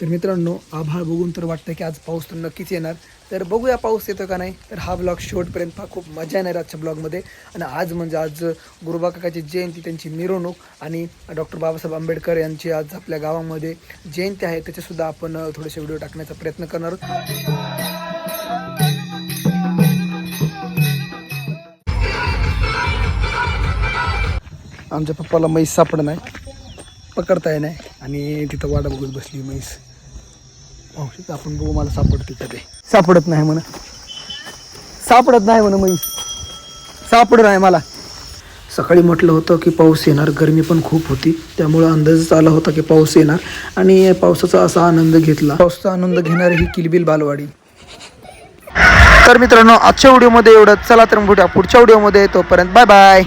तर मित्रांनो आभाळ बघून तर वाटतं की आज पाऊस तर नक्कीच येणार. तर बघूया पाऊस येतो का नाही. तर हा ब्लॉग शेवटपर्यंत पहा खूप मजा येणार आजच्या ब्लॉगमध्ये आणि आज म्हणजे आज गुरुबाकाकाची जयंती त्यांची मिरवणूक आणि डॉक्टर बाबासाहेब आंबेडकर यांची आज आपल्या गावामध्ये जयंती आहे. त्याचेसुद्धा आपण थोडेसे व्हिडिओ टाकण्याचा प्रयत्न करणार आहोत. आमच्या पप्पाला म्हैस सापड नाही. पकडता येणार आणि तिथं वाडा बघत बसली म्हैस. पाहू आपण बघू मला सापडते का ते. सापडत नाही म्हणा. सापडत नाही म्हणा म्हैस. सापड नाही मला. सकाळी म्हटलं होतं की पाऊस येणार गरमी पण खूप होती. त्यामुळं अंदाजच आला होता की पाऊस येणार. आणि पावसाचा असा आनंद घेतला. पावसाचा आनंद घेणारी ही किलबिल बालवाडी. तर मित्रांनो आजच्या व्हिडिओमध्ये एवढं चला तर भेटूया पुढच्या व्हिडिओमध्ये. तोपर्यंत बाय बाय.